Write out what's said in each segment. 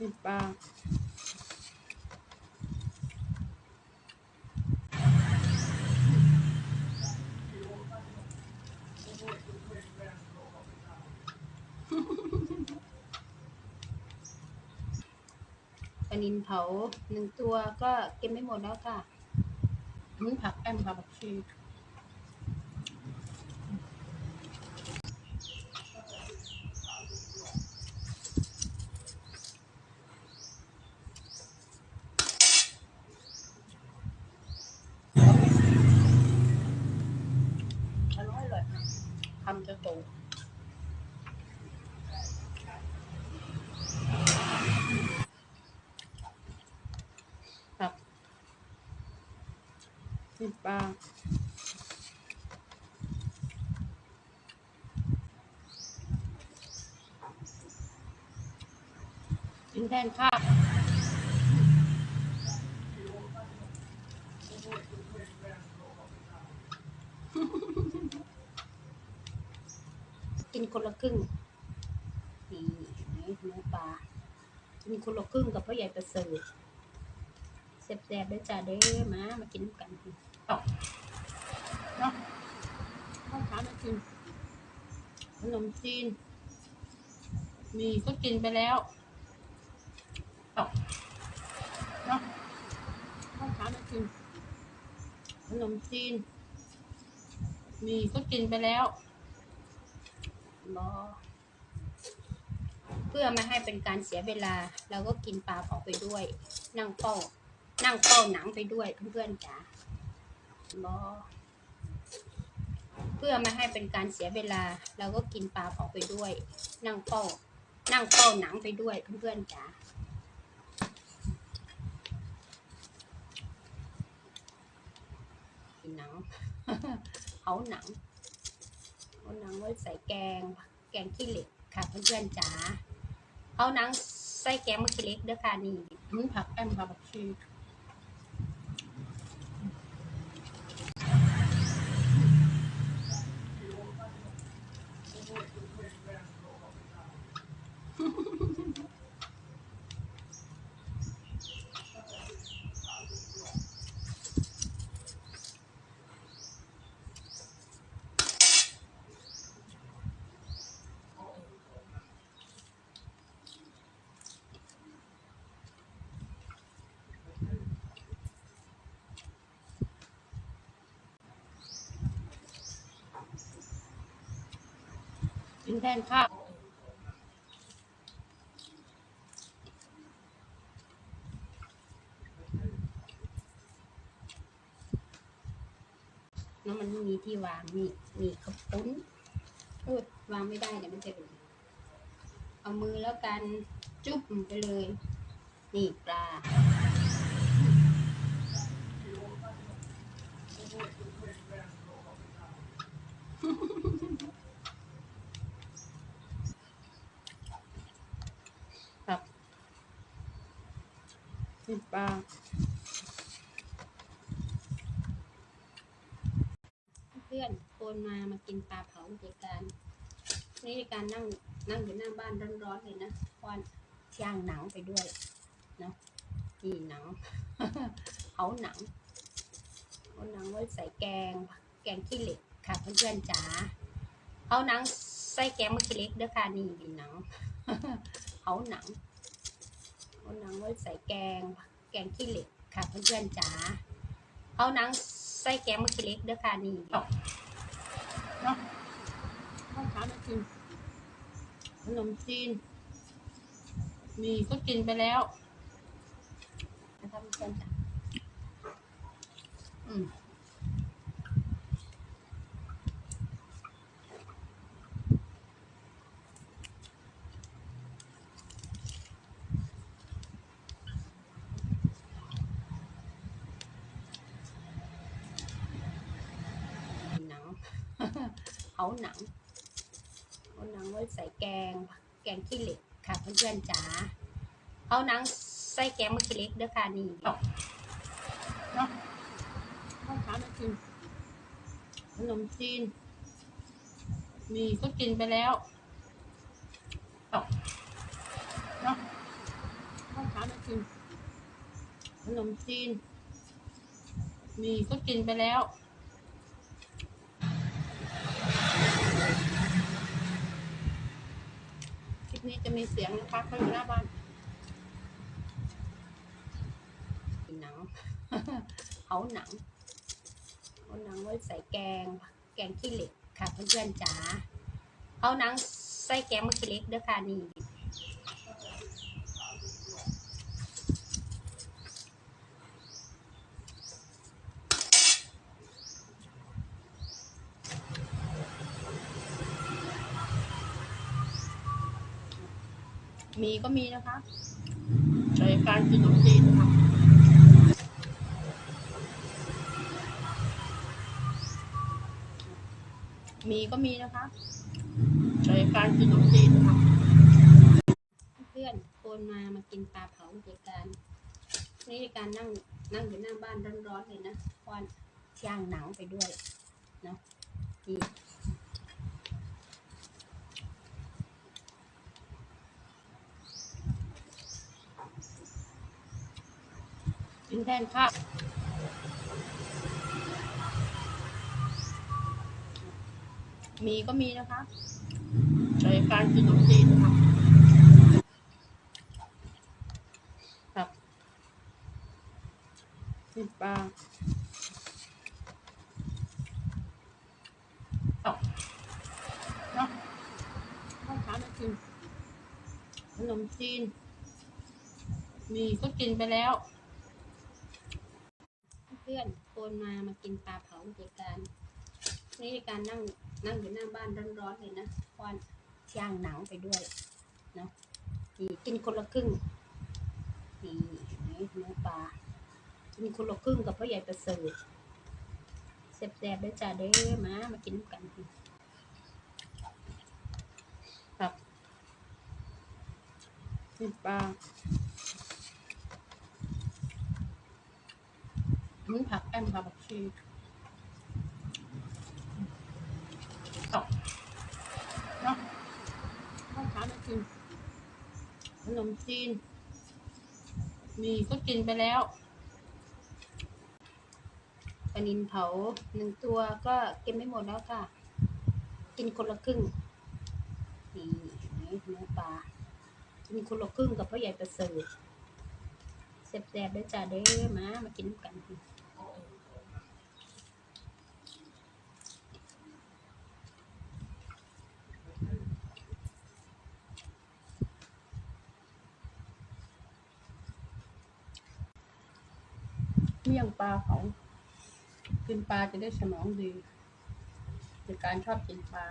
กินปลาปนินเผาหนึ่งตัวก็เก็บไม่หมดแล้วค่ะนนี้ผักแอมผักชี อร่อยเลยทำจะโตครับกินปลากินแทนข้าวกิน คนละครึ่งนี่เห็นไหมเนื้อปลากินคนละครึ่งกับพ่อใหญ่ประเสริฐแซ่บๆด้วยจ้าเด้อมามากินกันเอาเนาะข้าวขามากินขนมจีน มีก็กินไปแล้วเอาเนาะข้าวขามากินขนมจีน มีก็กินไปแล้ว รอเพื่อไม่ให้เป็นการเสียเวลา เราก็กินปลาเผาไปด้วย นั่งเฝ้านั่งเฝ้าหนังไปด้วยเพื่อนๆจ๋ารอเพื่อไม่ให้เป็นการเสียเวลา เราก็กินปลาเผาไปด้วย นั่งเฝ้านั่งเฝ้าหนังไปด้วยเพื่อนๆจ๋าหนัง เขาหนัง เอาหนังไว้ใส่แกง แกงขี้เหล็กค่ะเพื่อนๆจ๋าเอาหนังใส่แกงมะขี้เหล็กเด้อค่ะนี่ผักแอมผักชี กินแทนข้าวแล้วมันไม่มีที่วางมีมีกระปุ้นเออวางไม่ได้เดี๋ยวมันจะเป็นเอามือแล้วกันจุ๊บไปเลย นี่ปลา ครับ กินปลาเพื่อนโคนมามากินปลาเผาในการนี่ในการนั่งนั่งอยู่หน้าบ้านร้อนๆเลยนะควันย่างหนังไปด้วยเนาะนี่หนังเผาหนังเอาหนังไว้ใส่แกง แกงขี้เหล็กค่ะเพื่อนๆจ๋าเอาหนังใส่แกงมะขือเหล็กเด้อค่ะนี่หนังเผาหนัง เอาหนังไว้ใส่แกง แกงขี้เหล็กค่ะเพื่อนๆจ๋าเอาหนังใส่แกงมะขี้เหล็กเด้อค่ะนี่เนาะข้าวขามากินขนมจีน มีก็กินไปแล้วนะคะเพื่อนๆจ๋าอืมหนัง เผาหนัง เอาหนังไว้ใส่แกง แกงขี้เหล็กค่ะเพื่อนๆจ๋า เอาหนังใส่แกงมะขือเหล็กเด้อค่ะนี่เนาะข้าวขามากินขนมจีน มีก็กินไปแล้วเนาะเช้าไม่กินขนมจีน มีก็กินไปแล้ว จะมีเสียงนะคะเขาอยู่หน้าบ้านกินหนังเอาหนังเอาหนังไว้ใส่แกง แกงขี้เหล็กค่ะเพื่อนๆจ๋าเอาหนังใส่แกงมะขี้เหล็กเด้อค่ะนี่ มีก็มีนะคะรายการกินขนมจีนค่ะมีก็มีนะคะรายการกินขนมจีนค่ะเพื่อนโอนมามากินปลาเผาเจการนี่การนั่งนั่งอยู่หน้าบ้านร้อนๆเลยนะควันย่างหนังไปด้วยเนาะนี่ แทนข้าวมีก็มีนะคะรายการกินขนมจีนค่ะครับกินปลาเอาเนาะข้าวขาไม่กินขนมจีน มีก็กินไปแล้ว พื่อนโอนมามากินปลาเผาเจการนี่การนั่งนั่งอยู่หน้าบ้านร้อนๆเลยนะควันย่างหนังไปด้วยเนาะนี่กินคนละครึ่งนี่นี่เนื้อปลากินคนละครึ่งกับพ่อใหญ่ประเสริฐแซ่บๆด้วยจ้าเด้อมามากินกันครับนี่ปลา นี่ผักแอมค่ะผักชีตอกเนาะข้าวเช้าไม่กินขนมจีน มีก็กินไปแล้วปลานินเผาหนึ่งตัวก็กินไม่หมดแล้วค่ะ กินคนละครึ่งนี่นี่เนื้อปลากินคนละครึ่งกับพ่อใหญ่ประเสริฐแซ่บๆด้วยจ้าเด้อมามากินกัน เมี่ยงปลาเขากินปลาจะได้สมองดีเป็นการชอบกินปลา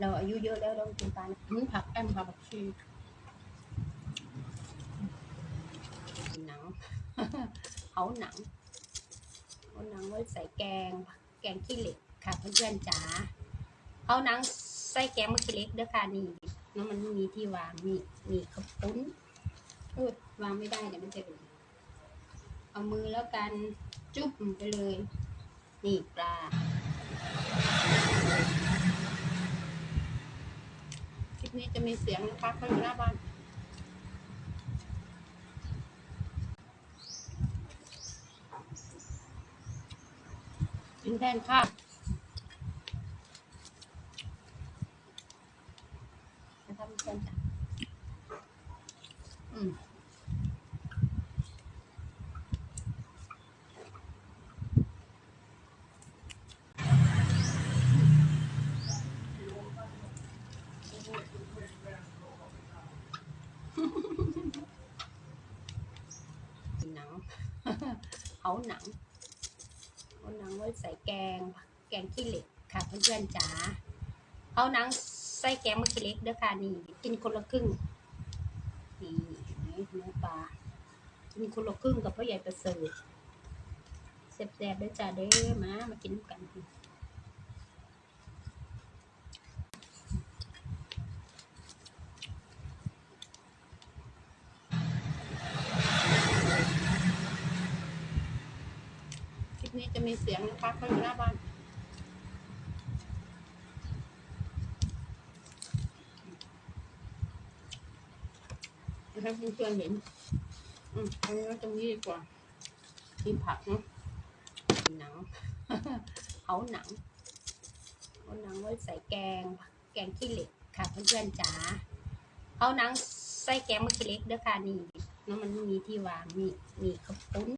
เราอายุเยอะแล้วเรากินปลานี่ผักแอมผักชีกินหนังเขาหนังเขาหนังไว้ใส่แกง แกงขี้เหล็กค่ะเพื่อนๆจ๋าเขาหนังใส่แกงมะขี้เหล็กเด้อค่ะนี่แล้วมันไม่มีที่วางนี่นี่ข้าวปุ้นวางไม่ได้เดี๋ยวมันจะหลุด เอามือแล้วกันจุ๊บไปเลย นี่ปลา คลิปนี้จะมีเสียงนะคะเขาอยู่หน้าบ้านกินแทนข้าวนะครับเพื่อนๆจ้ะอืม กินหนัง เอาหนัง เอาหนังไว้ใส่แกง แกงขี้เหล็กค่ะเพื่อนๆจ๋า เอาหนังใส่แกงมะขี้เหล็กเด้อค่ะนี่ กินคนละครึ่ง นี่นี่เนื้อปลา กินคนละครึ่งกับพ่อใหญ่ประเสริฐแซ่บๆด้วยจ้าเด้อมา มากินกัน คลิปนี้จะ มีเสียงนะคะเขาอยู่หน้าบ้านนให้เพื่อนๆเห็นอืมเอาไว้ตรงนี้ดีกว่ากินผักเนาะหนัง เอาหนัง เอาหนังไว้ใส่แกง แกงขี้เหล็กค่ะเพื่อนๆจ๋า เอาหนังใส่แกงมะขี้เหล็กเด้อค่ะนี่แล้วมันไม่มีที่วางนี่มีข้าวปุ้น